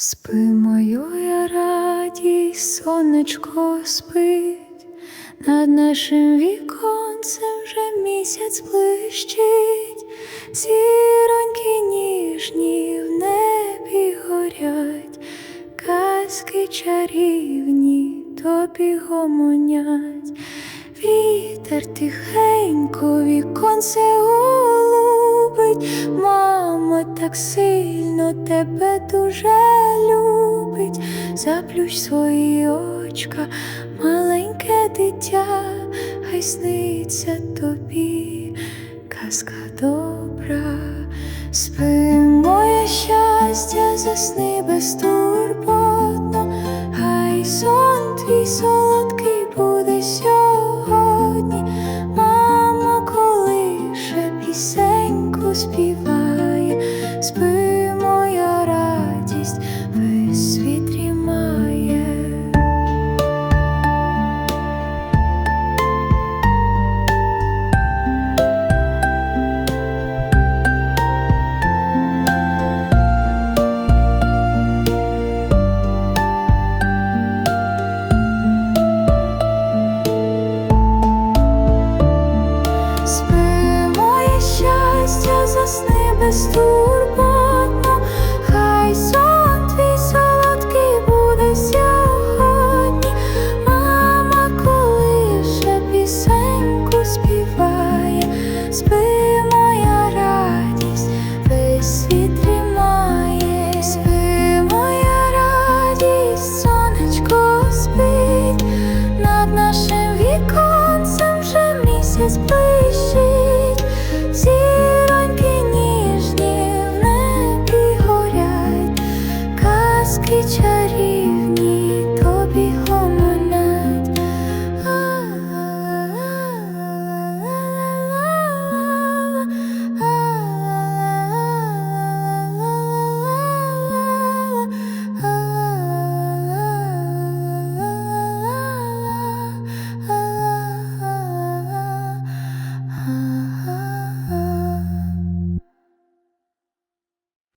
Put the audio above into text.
Спи моя радість, сонечко спить, над нашим віконцем вже місяць блищить, зіроньки ніжні в небі горять, казки чарівні тобі гомонять, вітер тихенько віконце голубить, мама так сильно тебе дуже любить, заплющ свої очка, маленьке дитя, хай сниться тобі, казка добра, спи моє щастя, засни безтурботно, хай сон твій солодкий пісеньку співай, спи засни безтурботно, teacher even